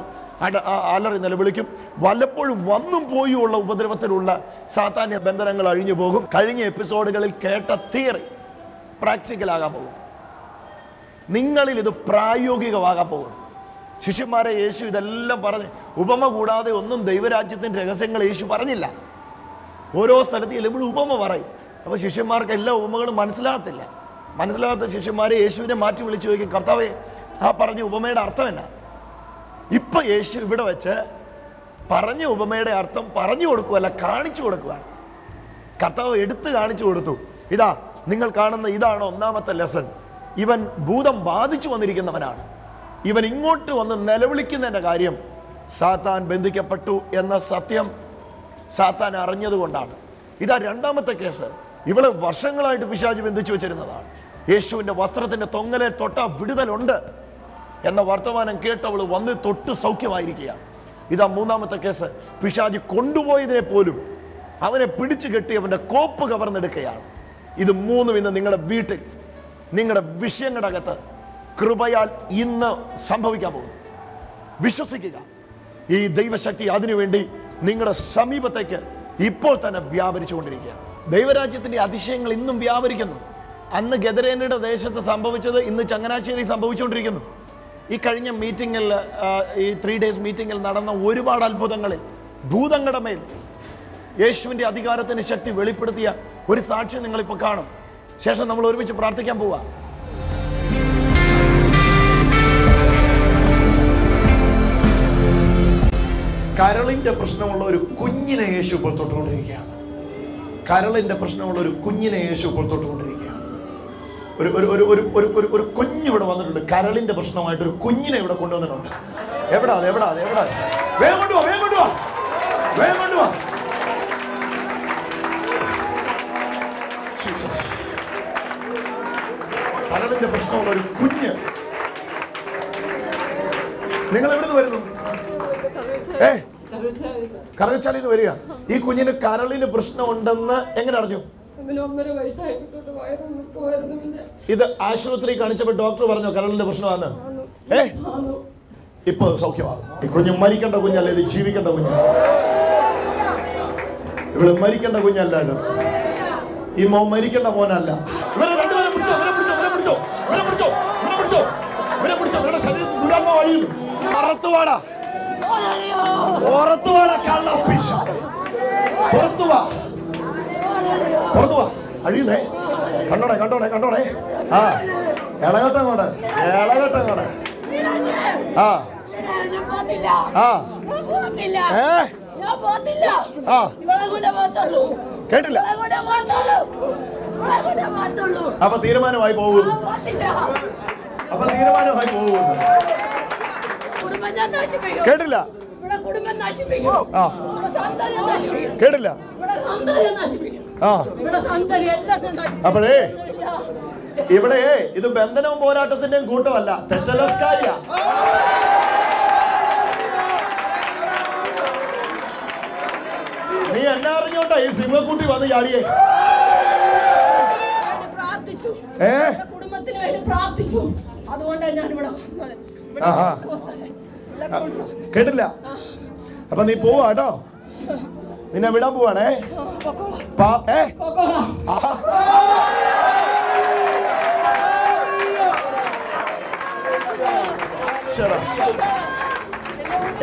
അലറി നിലവിളിക്കും. വല്ലപ്പോഴും വന്നും പോയുമുള്ള ഉപദ്രവത്തിലുള്ള സാധാന്യ ബന്ധനങ്ങൾ അഴിഞ്ഞു പോകും. കഴിഞ്ഞ എപ്പിസോഡുകളിൽ കേട്ട തിയറി പ്രാക്ടിക്കലാകാൻ പോകും. നിങ്ങളിൽ ഇത് പ്രായോഗികമാകാൻ പോകും. ശിഷ്യന്മാരെ യേശു ഇതെല്ലാം പറഞ്ഞ് ഉപമ കൂടാതെ ഒന്നും ദൈവരാജ്യത്തിന്റെ രഹസ്യങ്ങൾ യേശു പറഞ്ഞില്ല. ഓരോ സ്ഥലത്ത് ചെല്ലുമ്പോഴും ഉപമ പറയും. അപ്പോൾ ശിഷ്യന്മാർക്ക് എല്ലാ ഉപമകളും മനസ്സിലാകത്തില്ല. മനസ്സിലാകാത്ത ശിഷ്യന്മാരെ യേശുവിനെ മാറ്റി വിളിച്ചു ചോദിക്കും കർത്താവേ ആ പറഞ്ഞ ഉപമയുടെ അർത്ഥം എന്നാ? ഇപ്പം യേശു ഇവിടെ വെച്ച് പറഞ്ഞ ഉപമയുടെ അർത്ഥം പറഞ്ഞു കൊടുക്കുകയല്ല കാണിച്ചു കൊടുക്കുകയാണ് കർത്താവ് എടുത്ത് കാണിച്ചു കൊടുത്തു. ഇതാ നിങ്ങൾ കാണുന്ന ഇതാണ് ഒന്നാമത്തെ ലെസൺ ഇവൻ ഭൂതം ബാധിച്ചു വന്നിരിക്കുന്നവനാണ്. ഇവൻ ഇങ്ങോട്ട് വന്ന് നിലവിളിക്കുന്നതിന്റെ കാര്യം സാത്താൻ ബന്ധിക്കപ്പെട്ടു എന്ന സത്യം സാത്താൻ അറിഞ്ഞതുകൊണ്ടാണ്. ഇതാ രണ്ടാമത്തെ കേസ്. ഇവളെ വർഷങ്ങളായിട്ട് പിശാജ് ബന്ധിച്ചു വെച്ചിരുന്നതാണ്. യേശുവിന്റെ വസ്ത്രത്തിന്റെ തൊങ്ങലെ തൊട്ട വിടുതലുണ്ട് എന്ന വർത്തമാനം കേട്ടവൾ വന്ന് തൊട്ട് സൗഖ്യമായിരിക്കുകയാണ്. ഇതാ മൂന്നാമത്തെ കേസ്. പിശാജ് കൊണ്ടുപോയതിനെ പോലും അവനെ പിടിച്ചു കെട്ടി അവന്റെ കോപ്പ് കവർന്നെടുക്കുകയാണ്. ഇത് മൂന്നും ഇന്ന് നിങ്ങളുടെ വീട്ടിൽ നിങ്ങളുടെ വിഷയങ്ങളുടെ അകത്ത് കൃപയാൽ ഇന്ന് സംഭവിക്കാൻ പോകുന്നു. വിശ്വസിക്കുക. ഈ ദൈവശക്തി അതിനുവേണ്ടി നിങ്ങളുടെ സമീപത്തേക്ക് ഇപ്പോൾ തന്നെ വ്യാപരിച്ചുകൊണ്ടിരിക്കുകയാണ് ദൈവരാജ്യത്തിന്റെ അതിശയങ്ങൾ ഇന്നും വ്യാപരിക്കുന്നു. അന്ന് ഗദരേനയുടെ ദേശത്ത് സംഭവിച്ചത് ഇന്ന് ചങ്ങനാശ്ശേരി സംഭവിച്ചുകൊണ്ടിരിക്കുന്നു. ഈ കഴിഞ്ഞ മീറ്റിങ്ങിൽ ഈ ത്രീ ഡേയ്സ് മീറ്റിങ്ങിൽ നടന്ന ഒരുപാട് അത്ഭുതങ്ങളിൽ ഭൂതങ്ങളുടെ മേൽ യേശുവിന്റെ അധികാരത്തിന് ശക്തി വെളിപ്പെടുത്തിയ ഒരു സാക്ഷ്യം നിങ്ങളിപ്പോൾ കാണും. ശേഷം നമ്മൾ ഒരുമിച്ച് പ്രാർത്ഥിക്കാൻ പോവാ. കരളിന്റെ പ്രശ്നമുള്ള ഒരു കുഞ്ഞിനെ യേശു ഇപ്പോൾ തൊട്ടുകൊണ്ടിരിക്കുകയാണ്. കരളിന്റെ പ്രശ്നമുള്ള ഒരു കുഞ്ഞിനെ യേശു ഇപ്പോൾ തൊട്ടുകൊണ്ടിരിക്കുകയാണ്. ഒരു ഒരു ഒരു ഒരു ഒരു ഒരു ഒരു കുഞ്ഞ് ഇവിടെ വന്നിട്ടുണ്ട്. കരളിന്റെ പ്രശ്നമായിട്ട് ഒരു കുഞ്ഞിനെ ഇവിടെ കൊണ്ടുവന്നിട്ടുണ്ട്. എവിടാ അത്? എവിടാ അത്? എവിടാ? വേഗം കൊണ്ടുവാ വേഗം കൊണ്ടുവാ. വേഗം കൊണ്ടുവാ. പ്രശ്നമുള്ള ഒരു കുഞ്ഞ്. നിങ്ങൾ എവിടുന്ന് വരുന്നു? ഏ? കറകച്ചാലിൽ നിന്ന് വരിക. ഈ കുഞ്ഞിന് കരളിന് പ്രശ്നമുണ്ടെന്ന് എങ്ങനെ അറിഞ്ഞു? ഇത് ആശുപത്രി കാണിച്ചപ്പോ ഡോക്ടർ പറഞ്ഞു കരളിന്റെ പ്രശ്നമാണ് ഏ? ഇപ്പൊ സൗഖ്യമാകും. ഈ കുഞ്ഞ് മരിക്കേണ്ട കുഞ്ഞല്ല? ഇത് ജീവിക്കേണ്ട കുഞ്ഞ്. ഇവിടെ മരിക്കേണ്ട കുഞ്ഞല്ലല്ലോ. ഈ മോ മരിക്കേണ്ട മോനല്ല. ഇവരെ രണ്ടുപേരെ പിടിച്ചോ ഇവരെ പിടിച്ചോ ഇവരെ പിടിച്ചോ ഇവരെ പിടിച്ചോ ഇവരെ പിടിച്ചോ ഇവരെ പിടിച്ചോ. ഇവരുടെ ശരീരത്തിൽ ദുരാത്മ വഴിയുന്നു പുറത്തുവാടാ പുറത്തുവാടാ കള്ള പിശാച്. പുറത്തുവാ പുറത്തുവാ അഴിയുന്നേ. കണ്ടോടെ കണ്ടോടെ കണ്ടോടെ. ആ. ഇളകട്ടം അങ്ങോട്ട് ഇളകട്ടം അങ്ങോട്ട് ആ. ആ. ഏ? ആ. കേട്ടില്ല. അപ്പൊ തീരുമാനമായി പോകുന്നു. അപ്പൊ തീരുമാനമായി പോകുന്നു. കേട്ടില്ല? കേട്ടില്ല? ആ. അപ്പോഴേ ഇവിടെ ഇത് ബന്ധനവും പോരാട്ടത്തിന്റെയും കൂട്ടമല്ല. തെറ്റലസ്കാരിയ. നീ എന്നാ അറിഞ്ഞോണ്ടാ ഈ സിംഹക്കുട്ടി വന്ന് ചാടിയേ? ഏ? കുടുംബത്തിന് വേണ്ടി പ്രാർത്ഥിച്ചു. അതുകൊണ്ടാണ് ഞാൻ ഇവിടെ വന്നത്. കേട്ടില്ല? അപ്പൊ നീ പോവാ കേട്ടോ. നിന്നെ വിടാൻ പോവാണേ. ഏ.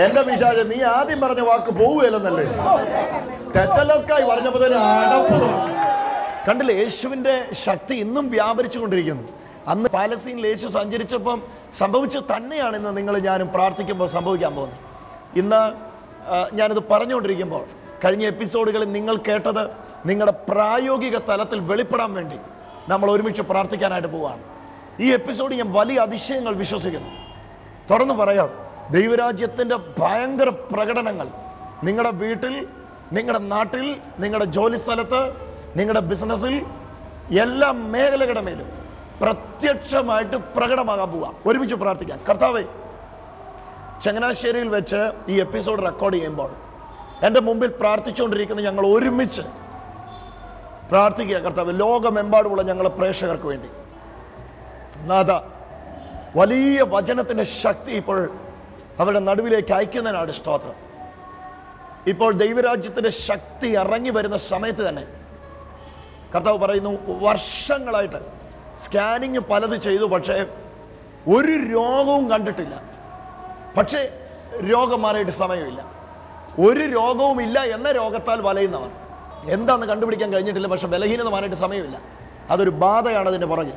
എന്റെ പിശാച നീ ആദ്യം പറഞ്ഞ വാക്ക് പോവുകയല്ലെന്നല്ലേ? തെറ്റല്ലസ്കായി പറഞ്ഞപ്പോ കണ്ടില്ലേ യേശുവിന്റെ ശക്തി ഇന്നും വ്യാപരിച്ചു കൊണ്ടിരിക്കുന്നു അന്ന് പാലസ്തീനിൽ യേശു സഞ്ചരിച്ചപ്പം സംഭവിച്ചത് തന്നെയാണെന്ന് നിങ്ങൾ ഞാനും പ്രാർത്ഥിക്കുമ്പോൾ സംഭവിക്കാൻ പോകുന്നത്. ഇന്ന് ഞാനിത് പറഞ്ഞുകൊണ്ടിരിക്കുമ്പോൾ കഴിഞ്ഞ എപ്പിസോഡുകളിൽ നിങ്ങൾ കേട്ടത് നിങ്ങളുടെ പ്രായോഗിക തലത്തിൽ വെളിപ്പെടാൻ വേണ്ടി നമ്മൾ ഒരുമിച്ച് പ്രാർത്ഥിക്കാനായിട്ട് പോവുകയാണ്. ഈ എപ്പിസോഡ് ഞാൻ വലിയ അതിശയങ്ങൾ വിശ്വസിക്കുന്നു. തുറന്നു പറയാം ദൈവരാജ്യത്തിന്റെ ഭയങ്കര പ്രകടനങ്ങൾ നിങ്ങളുടെ വീട്ടിൽ നിങ്ങളുടെ നാട്ടിൽ നിങ്ങളുടെ ജോലി സ്ഥലത്ത് നിങ്ങളുടെ ബിസിനസ്സിൽ എല്ലാ മേഖലകളുടെ മേലും പ്രത്യക്ഷമായിട്ട് പ്രകടമാകാൻ പോവാം. ഒരുമിച്ച് പ്രാർത്ഥിക്കാം. കർത്താവേ ചങ്ങനാശ്ശേരിയിൽ വെച്ച് ഈ എപ്പിസോഡ് റെക്കോർഡ് ചെയ്യുമ്പോൾ എന്റെ മുമ്പിൽ പ്രാർത്ഥിച്ചുകൊണ്ടിരിക്കുന്ന ഞങ്ങൾ ഒരുമിച്ച് പ്രാർത്ഥിക്കുക കർത്താവ്. ലോകമെമ്പാടുമുള്ള ഞങ്ങളെ പ്രേക്ഷകർക്ക് വേണ്ടി. നാഥ വലിയ വചനത്തിന്റെ ശക്തി ഇപ്പോൾ അവരുടെ നടുവിലേക്ക് അയക്കുന്നതിനാണ് സ്തോത്രം. ഇപ്പോൾ ദൈവരാജ്യത്തിന്റെ ശക്തി ഇറങ്ങി വരുന്ന സമയത്ത് തന്നെ കർത്താവ് പറയുന്നു വർഷങ്ങളായിട്ട് സ്കാനിങ് പലത് ചെയ്തു പക്ഷേ ഒരു രോഗവും കണ്ടിട്ടില്ല. പക്ഷേ രോഗം മാറിയിട്ട് സമയമില്ല. ഒരു രോഗവും ഇല്ല എന്ന രോഗത്താൽ വലയുന്നവർ. എന്താന്ന് കണ്ടുപിടിക്കാൻ കഴിഞ്ഞിട്ടില്ല പക്ഷെ ബലഹീനത മാറിയിട്ട് സമയമില്ല. അതൊരു ബാധയാണ് അതിന്റെ പുറകിൽ.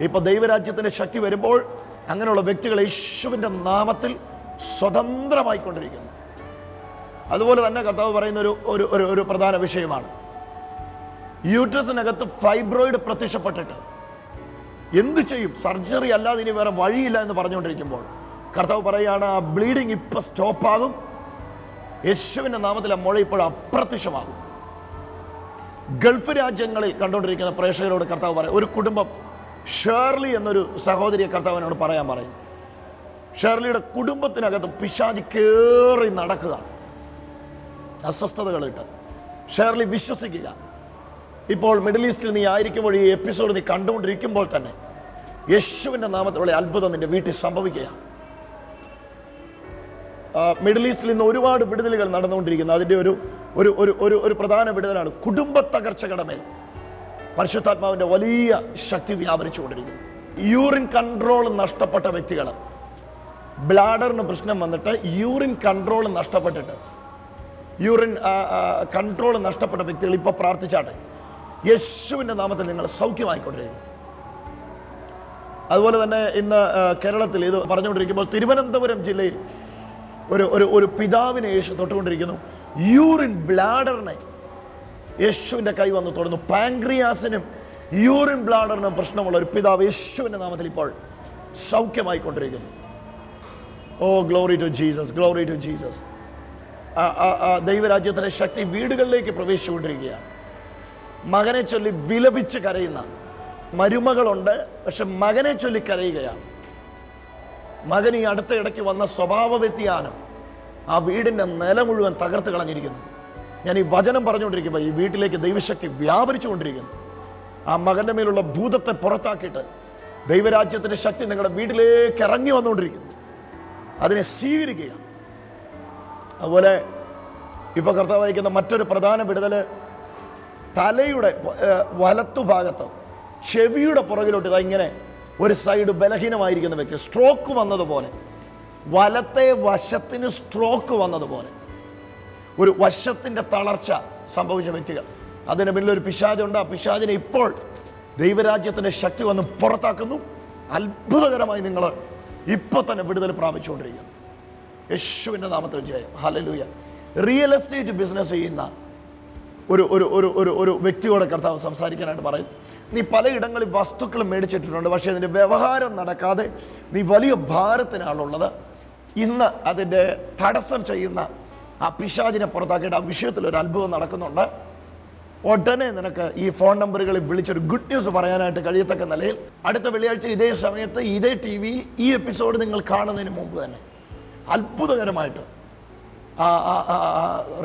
ഇപ്പോൾ ദൈവരാജ്യത്തിന്റെ ശക്തി വരുമ്പോൾ അങ്ങനെയുള്ള വ്യക്തികൾ യേശുവിന്റെ നാമത്തിൽ സ്വതന്ത്രമായിക്കൊണ്ടിരിക്കുന്നു. അതുപോലെ തന്നെ കർത്താവ് പറയുന്ന ഒരു ഒരു ഒരു പ്രധാന വിഷയമാണ്. യൂട്രസിനകത്ത് ഫൈബ്രോയിഡ് പ്രത്യക്ഷപ്പെട്ടിട്ട് എന്ത് ചെയ്യും? സർജറി അല്ലാതെ ഇനി വേറെ വഴിയില്ല എന്ന് പറഞ്ഞുകൊണ്ടിരിക്കുമ്പോൾ കർത്താവ് പറയുകയാണ് ആ ബ്ലീഡിങ് ഇപ്പം സ്റ്റോപ്പാകും യേശുവിന്റെ നാമത്തിൽ ആ മുഴ ഇപ്പോൾ അപ്രത്യക്ഷമാകും. ഗൾഫ് രാജ്യങ്ങളിൽ കണ്ടുകൊണ്ടിരിക്കുന്ന പ്രേക്ഷകരോട് കർത്താവ് പറയും ഒരു കുടുംബം ഷേർലി എന്നൊരു സഹോദരിയെ കർത്താവിനോട് പറയാൻ പറയും. ഷേർലിയുടെ കുടുംബത്തിനകത്ത് പിശാചി കയറി നടക്കുക. അസ്വസ്ഥതകളിട്ട് ഷേർലി വിശ്വസിക്കുക. ഇപ്പോൾ മിഡിൽ ഈസ്റ്റിൽ നീ ആയിരിക്കുമ്പോൾ ഈ എപ്പിസോഡ് നീ കണ്ടുകൊണ്ടിരിക്കുമ്പോൾ തന്നെ യേശുവിന്റെ നാമത്തിലുള്ള അത്ഭുതം നിന്റെ വീട്ടിൽ സംഭവിക്കുകയാണ്. മിഡിൽ ഈസ്റ്റിൽ ഇന്ന് ഒരുപാട് വിടുതലുകൾ നടന്നുകൊണ്ടിരിക്കുന്നു. അതിന്റെ ഒരു ഒരു ഒരു ഒരു ഒരു പ്രധാന വിടുതലാണ് കുടുംബ തകർച്ച മേൽ. പരിശുദ്ധാത്മാവിന്റെ വലിയ ശക്തി വ്യാപരിച്ചുകൊണ്ടിരിക്കുന്നു. യൂറിൻ കൺട്രോൾ നഷ്ടപ്പെട്ട വ്യക്തികൾ. ബ്ലാഡറിന് പ്രശ്നം വന്നിട്ട് യൂറിൻ കൺട്രോൾ നഷ്ടപ്പെട്ടിട്ട്. യൂറിൻ കൺട്രോൾ നഷ്ടപ്പെട്ട വ്യക്തികൾ ഇപ്പോൾ പ്രാർത്ഥിച്ചാട്ടെ. യേശുവിന്റെ നാമത്തിൽ നിങ്ങൾ സൗഖ്യമായിക്കൊണ്ടിരിക്കുന്നു അതുപോലെ തന്നെ ഇന്ന് കേരളത്തിൽ ഇത് പറഞ്ഞുകൊണ്ടിരിക്കുമ്പോൾ തിരുവനന്തപുരം ജില്ലയിൽ ഒരു ഒരു ഒരു പിതാവിനെ യേശു തൊട്ടുകൊണ്ടിരിക്കുന്നു. യൂറിൻ ബ്ലാഡറിനെ യേശുവിന്റെ കൈ വന്ന് തൊടുന്നു. പാങ്ക്രിയാസിനും യൂറിൻ ബ്ലാഡറിനും പ്രശ്നമുള്ള ഒരു പിതാവ് യേശുവിന്റെ നാമത്തിൽ ഇപ്പോൾ സൗഖ്യമായിക്കൊണ്ടിരിക്കുന്നു. ഓ glory to Jesus glory to Jesus. ദൈവരാജ്യത്തിന്റെ ശക്തി വീടുകളിലേക്ക് പ്രവേശിച്ചുകൊണ്ടിരിക്കുകയാണ്. മകനെ ചൊല്ലി വിലപിച്ച് കരയുന്ന മരുമകളുണ്ട് പക്ഷെ മകനെ ചൊല്ലി കരയുകയാണ്. മകൻ ഈ അടുത്ത ഇടയ്ക്ക് വന്ന സ്വഭാവ വ്യതിയാനം ആ വീടിന്റെ നില മുഴുവൻ തകർത്ത് കളഞ്ഞിരിക്കുന്നു. ഞാൻ ഈ വചനം പറഞ്ഞുകൊണ്ടിരിക്കുമ്പോൾ ഈ വീട്ടിലേക്ക് ദൈവശക്തി വ്യാപരിച്ചുകൊണ്ടിരിക്കുന്നു. ആ മകന്റെ മേലുള്ള ഭൂതത്തെ പുറത്താക്കിയിട്ട് ദൈവരാജ്യത്തിന്റെ ശക്തി നിങ്ങളുടെ വീട്ടിലേക്ക് ഇറങ്ങി വന്നുകൊണ്ടിരിക്കുന്നു. അതിനെ സ്വീകരിക്കുക അതുപോലെ ഇപ്പോൾ കർത്താവ് വഹിക്കുന്ന മറ്റൊരു പ്രധാന വിടുതൽ തലയുടെ വലത്തുഭാഗത്ത് ചെവിയുടെ പുറകിലോട്ട് ഇതാ ഇങ്ങനെ ഒരു സൈഡ് ബലഹീനമായിരിക്കുന്ന വ്യക്തി സ്ട്രോക്ക് വന്നതുപോലെ വലത്തെ വശത്തിന് സ്ട്രോക്ക് വന്നതുപോലെ ഒരു വശത്തിന്റെ തളർച്ച സംഭവിച്ച വ്യക്തികൾ. അതിന് പിന്നിൽ ഒരു പിശാചുണ്ട്. ആ പിശാചിനെ ഇപ്പോൾ ദൈവരാജ്യത്തിന്റെ ശക്തി വന്ന് പുറത്താക്കുന്നു. അത്ഭുതകരമായി നിങ്ങൾ ഇപ്പോൾ തന്നെ വിടുതൽ പ്രാപിച്ചുകൊണ്ടിരിക്കുന്നു. യേശുവിന്റെ നാമത്തിൽ ജയം. ഹലലൂയ റിയൽ എസ്റ്റേറ്റ് ബിസിനസ് ചെയ്യുന്ന ഒരു ഒരു ഒരു ഒരു ഒരു വ്യക്തിയോടെ കർത്താവ് സംസാരിക്കാനായിട്ട് പറയുന്നു നീ പലയിടങ്ങളിൽ വസ്തുക്കൾ മേടിച്ചിട്ടുണ്ട് പക്ഷേ അതിന്റെ വ്യവഹാരം നടക്കാതെ നീ വലിയ ഭാരത്തിനാണുള്ളത്. ഇന്ന് അതിന്റെ തടസ്സം ചെയ്യുന്ന ആ പിശാചിനെ പുറത്താക്കിയിട്ട് ആ വിഷയത്തിൽ ഒരു അത്ഭുതം നടക്കുന്നുണ്ട്. ഉടനെ നിനക്ക് ഈ ഫോൺ നമ്പറുകളിൽ വിളിച്ചൊരു ഗുഡ് ന്യൂസ് പറയാനായിട്ട് കഴിയത്തക്ക നിലയിൽ അടുത്ത വെള്ളിയാഴ്ച ഇതേ സമയത്ത് ഇതേ ടി വിയിൽ ഈ എപ്പിസോഡ് നിങ്ങൾ കാണുന്നതിന് മുമ്പ് തന്നെ അത്ഭുതകരമായിട്ട്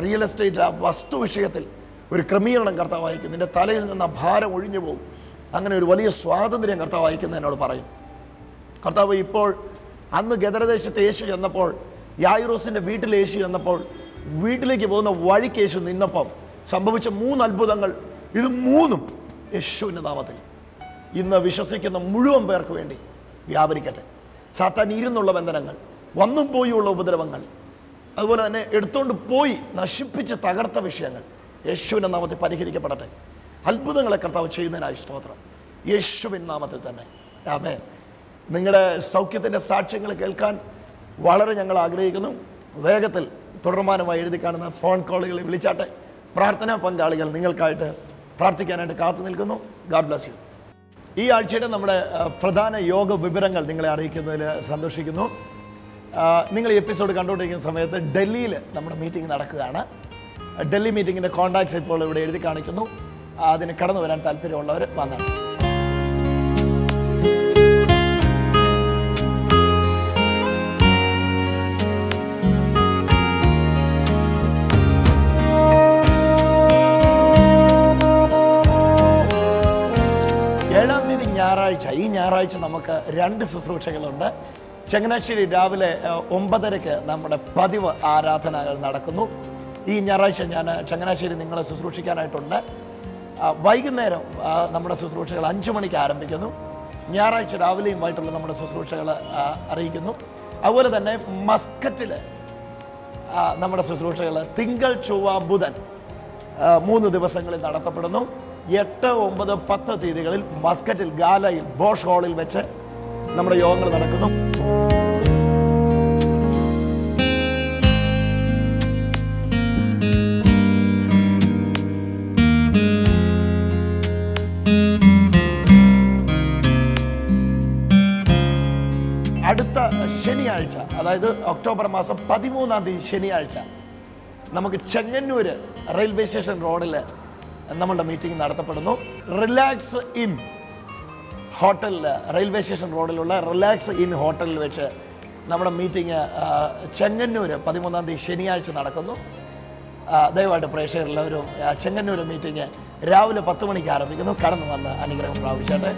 റിയൽ എസ്റ്റേറ്റ് ആ വസ്തു വിഷയത്തിൽ ഒരു ക്രമീകരണം കർത്താവ് അയക്കും നിന്റെ തലയിൽ നിന്ന് ആ ഭാരം ഒഴിഞ്ഞു പോകും. അങ്ങനെ ഒരു വലിയ സ്വാതന്ത്ര്യം കർത്താവ് അയക്കുന്ന എന്നോട് പറയും. കർത്താവ് ഇപ്പോൾ അന്ന് ഗദരദേശത്ത് യേശു ചെന്നപ്പോൾ യായുറോസിന്റെ വീട്ടിൽ യേശു ചെന്നപ്പോൾ വീട്ടിലേക്ക് പോകുന്ന വഴിക്ക് യേശു നിന്നപ്പം സംഭവിച്ച മൂന്ന് അത്ഭുതങ്ങൾ. ഇത് മൂന്നും യേശുവിന്റെ നാമത്തിൽ. ഇന്ന് വിശ്വസിക്കുന്ന മുഴുവൻ പേർക്ക് വേണ്ടി വ്യാപരിക്കട്ടെ. സാത്താൻ ഇരുന്നുള്ള ബന്ധനങ്ങൾ വന്നും പോയുള്ള ഉപദ്രവങ്ങൾ അതുപോലെ തന്നെ എടുത്തുകൊണ്ട് പോയി നശിപ്പിച്ച് തകർത്ത വിഷയങ്ങൾ. യേശുവിന്റെ നാമത്തിൽ പരിഹരിക്കപ്പെടട്ടെ. അത്ഭുതങ്ങളെ കർത്താവ് ചെയ്യുന്നതിനായി സ്തോത്രം. യേശുവിൻ നാമത്തിൽ തന്നെ. ആമേ നിങ്ങളുടെ സൗഖ്യത്തിന്റെ സാക്ഷ്യങ്ങൾ കേൾക്കാൻ വളരെ ഞങ്ങൾ ആഗ്രഹിക്കുന്നു. വേഗത്തിൽ തുടർമാനമായി എഴുതി കാണുന്ന ഫോൺ കോളുകളിൽ വിളിച്ചാട്ടെ. പ്രാർത്ഥനാ പങ്കാളികൾ നിങ്ങൾക്കായിട്ട് പ്രാർത്ഥിക്കാനായിട്ട് കാത്തു നിൽക്കുന്നു. God bless you. ഈ ആഴ്ചയുടെ നമ്മുടെ പ്രധാന യോഗ വിവരങ്ങൾ നിങ്ങളെ അറിയിക്കുന്നതിൽ സന്തോഷിക്കുന്നു. നിങ്ങൾ ഈ എപ്പിസോഡ് കണ്ടുകൊണ്ടിരിക്കുന്ന സമയത്ത് ഡൽഹിയിൽ നമ്മുടെ മീറ്റിംഗ് നടക്കുകയാണ്. ഡൽഹി മീറ്റിങ്ങിന്റെ കോൺടാക്ട്സ് ഇപ്പോൾ ഇവിടെ എഴുതി കാണിക്കുന്നു. അതിന് കടന്നു വരാൻ താല്പര്യമുള്ളവർ വന്നാണ് ഞായറാഴ്ച. ഈ ഞായറാഴ്ച നമുക്ക് രണ്ട് ശുശ്രൂഷകളുണ്ട്. ചങ്ങനാശ്ശേരി രാവിലെ ഒമ്പതരയ്ക്ക് നമ്മുടെ പതിവ് ആരാധനകൾ നടക്കുന്നു. ഈ ഞായറാഴ്ച ഞാൻ ചങ്ങനാശ്ശേരി നിങ്ങളെ ശുശ്രൂഷിക്കാനായിട്ടുണ്ട്. വൈകുന്നേരം നമ്മുടെ ശുശ്രൂഷകൾ അഞ്ചു മണിക്ക് ആരംഭിക്കുന്നു. ഞായറാഴ്ച രാവിലെയും വൈകിട്ടുള്ള നമ്മുടെ ശുശ്രൂഷകൾ അറിയിക്കുന്നു. അതുപോലെ തന്നെ മസ്കറ്റിൽ നമ്മുടെ ശുശ്രൂഷകൾ തിങ്കൾ ചൊവ്വ ബുധൻ മൂന്ന് ദിവസങ്ങളിൽ നടത്തപ്പെടുന്നു. എട്ട് ഒമ്പത് പത്ത് തീയതികളിൽ മസ്കറ്റിൽ ഗാലയിൽ ബോഷ് ഹാളിൽ വെച്ച് നമ്മുടെ യോഗങ്ങൾ നടക്കുന്നു. അടുത്ത ശനിയാഴ്ച അതായത് ഒക്ടോബർ മാസം പതിമൂന്നാം തീയതി ശനിയാഴ്ച നമുക്ക് ചെങ്ങന്നൂർ റെയിൽവേ സ്റ്റേഷൻ റോഡിൽ നമ്മളുടെ മീറ്റിംഗ് നടത്തപ്പെടുന്നു. റിലാക്സ് ഇൻ ഹോട്ടലിൽ റെയിൽവേ സ്റ്റേഷൻ റോഡിലുള്ള റിലാക്സ് ഇൻ ഹോട്ടലിൽ വെച്ച് നമ്മുടെ മീറ്റിംഗ് ചെങ്ങന്നൂർ പതിമൂന്നാം തീയതി ശനിയാഴ്ച നടക്കുന്നു. ദയവായിട്ട് പ്രേക്ഷകരെല്ലാവരും ചെങ്ങന്നൂർ മീറ്റിംഗ് രാവിലെ പത്ത് മണിക്ക് ആരംഭിക്കുന്നു. കടന്നു വന്ന് അനുഗ്രഹം പ്രാപിച്ചട്ടെ.